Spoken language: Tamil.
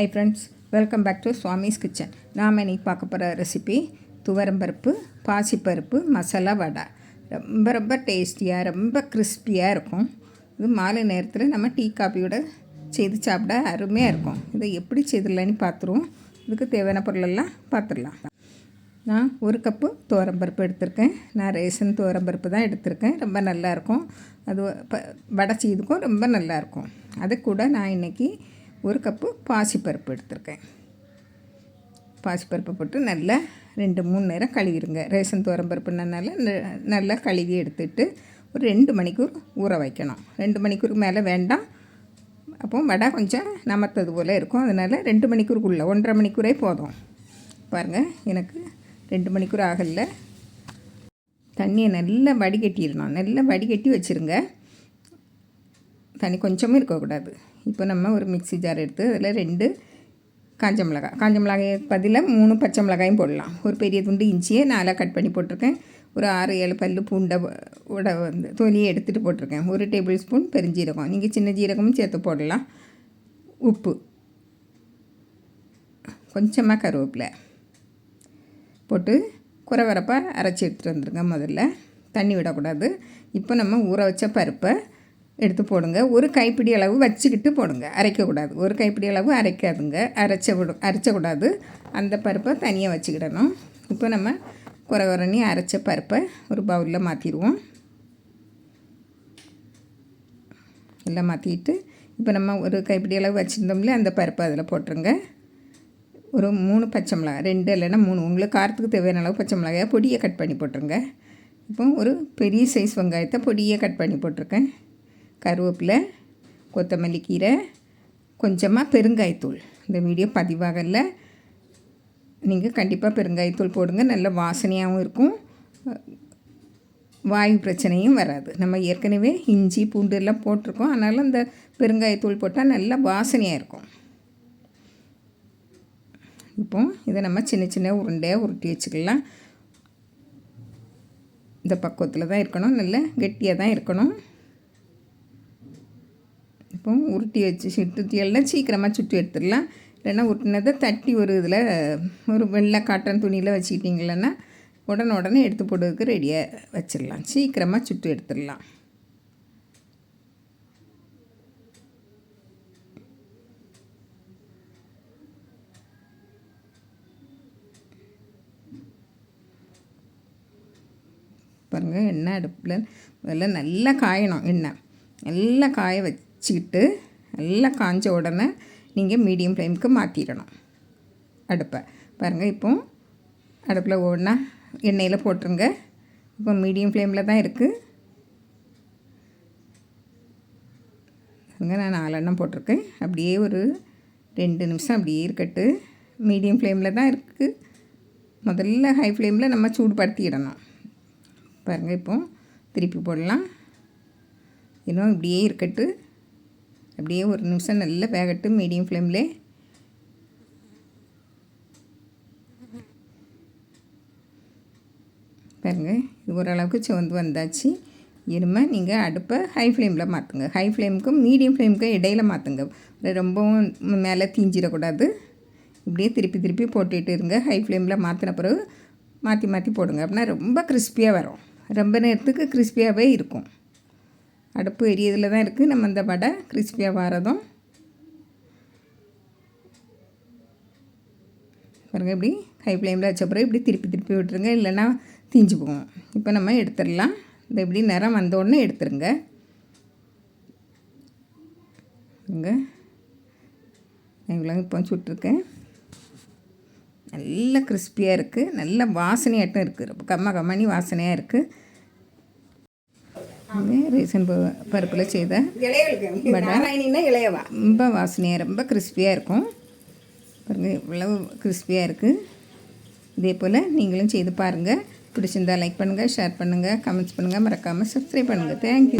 Hi friends welcome back to Swami's kitchen நாம் இன்றைக்கி பார்க்க போகிற ரெசிபி துவரம்பருப்பு பாசிப்பருப்பு மசாலா வடை. ரொம்ப ரொம்ப டேஸ்டியாக ரொம்ப கிறிஸ்பியாக இருக்கும். இது மாலை நேரத்தில் நம்ம டீ காப்பியோட செய்து சாப்பிட அருமையாக இருக்கும். இதை எப்படி செய்திடலான்னு பார்த்துருவோம். இதுக்கு தேவையான பொருளெல்லாம் பார்த்துடலாம். நான் ஒரு கப்பு துவரம்பருப்பு எடுத்திருக்கேன். நான் ரேஷன் துவரம்பருப்பு தான் எடுத்திருக்கேன். ரொம்ப நல்லாயிருக்கும் அது வடை செய்துக்கும் ரொம்ப நல்லாயிருக்கும் அது கூட நான் இன்றைக்கி ஒரு கப்பு பாசிப்பருப்பு எடுத்திருக்கேன். பாசிப்பருப்பு போட்டு நல்லா ரெண்டு மூணு நேரம் கழுவிடுங்க. ரேஷன் துவரம்பருப்புனால நல்லா கழுவி எடுத்துட்டு ஒரு ரெண்டு மணிக்கூர் ஊற வைக்கணும். ரெண்டு மணிக்கூர் மேலே வேண்டாம். அப்போ வடை கொஞ்சம் நமத்தது போல் இருக்கும். அதனால் ரெண்டு மணிக்கூருக்குள்ளே ஒன்றரை மணிக்கூரே போதும். பாருங்கள் எனக்கு ரெண்டு மணிக்கூர் ஆகல. தண்ணியை நல்லா வடிகட்டிடணும். நல்லா வடிகட்டி வச்சுருங்க. தண்ணி கொஞ்சமும் இருக்கக்கூடாது. இப்போ நம்ம ஒரு மிக்ஸி ஜார் எடுத்து அதில் ரெண்டு காஞ்ச மிளகாய் காஞ்ச மிளகாய் பதிலாக மூணு பச்சை மிளகாயும் போடலாம். ஒரு பெரிய துண்டு இஞ்சியை நாலாக கட் பண்ணி போட்டிருக்கேன். ஒரு ஆறு ஏழு பல் பூண்டை உட வந்து தொலியை எடுத்துகிட்டு போட்டிருக்கேன். ஒரு டேபிள் ஸ்பூன் பெருஞ்சீரகம். நீங்கள் சின்ன ஜீரகமும் சேர்த்து போடலாம். உப்பு. கொஞ்சமாக கருவேப்பிலை போட்டு குறை வரப்பாக அரைச்சி எடுத்துகிட்டு வந்துருங்க முதல்ல. தண்ணி விடக்கூடாது. இப்போ நம்ம ஊற வச்ச பருப்பை எடுத்து போடுங்க. ஒரு கைப்பிடி அளவு வச்சுக்கிட்டு போடுங்க. அரைக்கக்கூடாது ஒரு கைப்பிடி அளவு அரைக்காதுங்க. அரைச்ச விடு அரைச்சக்கூடாது அந்த பருப்பை தனியாக வச்சுக்கிடணும். இப்போ நம்ம குறை குறனி அரைச்ச பருப்பை ஒரு பவுலில் மாற்றிடுவோம் எல்லாம் மாற்றிட்டு இப்போ நம்ம ஒரு கைப்பிடி அளவு வச்சுருந்தோம்ல அந்த பருப்பை அதில் போட்டுருங்க. ஒரு மூணு பச்சை மிளகாய் ரெண்டு இல்லைன்னா மூணு. உங்களுக்கு காரத்துக்கு தேவையான அளவு பச்சை மிளகாய் பொடியை கட் பண்ணி போட்டுருங்க. இப்போ ஒரு பெரிய சைஸ் வெங்காயத்தை பொடியை கட் பண்ணி போட்டிருக்கேன். கருவேப்பிலை கொத்தமல்லி கீரை கொஞ்சமாக பெருங்காயத்தூள். இந்த வீடியோ பதிவாகல. நீங்கள் கண்டிப்பாக பெருங்காயத்தூள் போடுங்க. நல்ல வாசனையாகவும் இருக்கும். வாயு பிரச்சனையும் வராது. நம்ம ஏற்கனவே இஞ்சி பூண்டு எல்லாம் போட்டிருக்கோம். அதனால் அந்த பெருங்காயத்தூள் போட்டால் நல்லா வாசனையாக இருக்கும். இப்போ இதை நம்ம சின்ன சின்ன உருண்டையாக உருட்டி வச்சுக்கலாம். இந்த பக்குவத்தில் தான் இருக்கணும். நல்ல கெட்டியாக தான் இருக்கணும். இப்போ உருட்டி வச்சு சுட்டுத்தியெல்லாம் சீக்கிரமாக சுட்டி எடுத்துடலாம். இல்லைன்னா உருட்டினதை தட்டி ஒரு இதில் ஒரு வெள்ளை காட்டன் துணியில் வச்சுக்கிட்டிங்களன்னா உடனே உடனே எடுத்து போடுறதுக்கு ரெடியாக வச்சிடலாம். சீக்கிரமாக சுட்டு எடுத்துடலாம். பாருங்கள் எண்ணெய் அடுப்பில் முதல்ல நல்லா காயணும் எண்ணெய். நல்லா காய வச்சு வச்சுக்கிட்டு நல்லா காஞ்ச உடனே நீங்கள் மீடியம் ஃப்ளேமுக்கு மாற்றிடணும் அடுப்பை. பாருங்கள் இப்போ அடுப்பில் ஒன்றா எண்ணெயில் போட்டுருங்க. இப்போ மீடியம் ஃப்ளேமில் தான் இருக்குது நான் நாலெண்ணம் போட்டிருக்கேன். அப்படியே ஒரு ரெண்டு நிமிஷம் அப்படியே இருக்கட்டு. மீடியம் ஃப்ளேமில் தான் இருக்குது முதல்ல ஹை ஃப்ளேமில் நம்ம சூடுபடுத்திடணும். பாருங்கள் இப்போ திருப்பி போடலாம். இன்னும் இப்படியே இருக்கட்டு. அப்படியே ஒரு நிமிஷம் நல்லா வேகட்டு மீடியம் ஃப்ளேமில் பாருங்கள் இது ஓரளவுக்கு சிவந்து வந்தாச்சு. இனிமேல் நீங்கள் அடுப்பை ஹை ஃப்ளேமில் மாற்றுங்க ஹை ஃப்ளேமுக்கும் மீடியம் ஃப்ளேமுக்கும் இடையில் மாற்றுங்க ரொம்பவும் மேலே தீஞ்சிடக்கூடாது. இப்படியே திருப்பி திருப்பி போட்டுகிட்டு இருங்க. ஹை ஃப்ளேமில் மாற்றின பிறகு மாற்றி மாற்றி போடுங்க. அப்படின்னா ரொம்ப கிறிஸ்பியாக வரும். ரொம்ப நேரத்துக்கு கிறிஸ்பியாகவே இருக்கும். அடுப்பு எரியதில் தான் இருக்குது நம்ம இந்த வடை கிறிஸ்பியாக வாரதும். பாருங்கள் இப்படி ஹை ஃப்ளேமில் வச்ச பிறகு இப்படி திருப்பி திருப்பி விட்டுருங்க. இல்லைன்னா தீஞ்சு போகும். இப்போ நம்ம எடுத்துடலாம். இந்த இப்படி நிறம் வந்தோடனே எடுத்துருங்க. இங்கே இவ்வளோ இப்போ சுட்டிருக்கேன். நல்ல கிறிஸ்பியாக இருக்குது நல்ல வாசனையாட்டம் இருக்குது ரொம்ப கம்ம கம்மனி வாசனையாக இருக்குது ரீசன் பருப்பில் செய்த இளையவா ரொம்ப வாசனையாக ரொம்ப கிறிஸ்பியாக இருக்கும். பாருங்கள் இவ்வளவு கிறிஸ்பியாக இருக்குது இதே போல் நீங்களும் செய்து பாருங்கள் பிடிச்சிருந்தா லைக் பண்ணுங்கள் ஷேர் பண்ணுங்கள் கமெண்ட்ஸ் பண்ணுங்கள் மறக்காமல் சப்ஸ்கிரைப் பண்ணுங்கள் தேங்க்யூ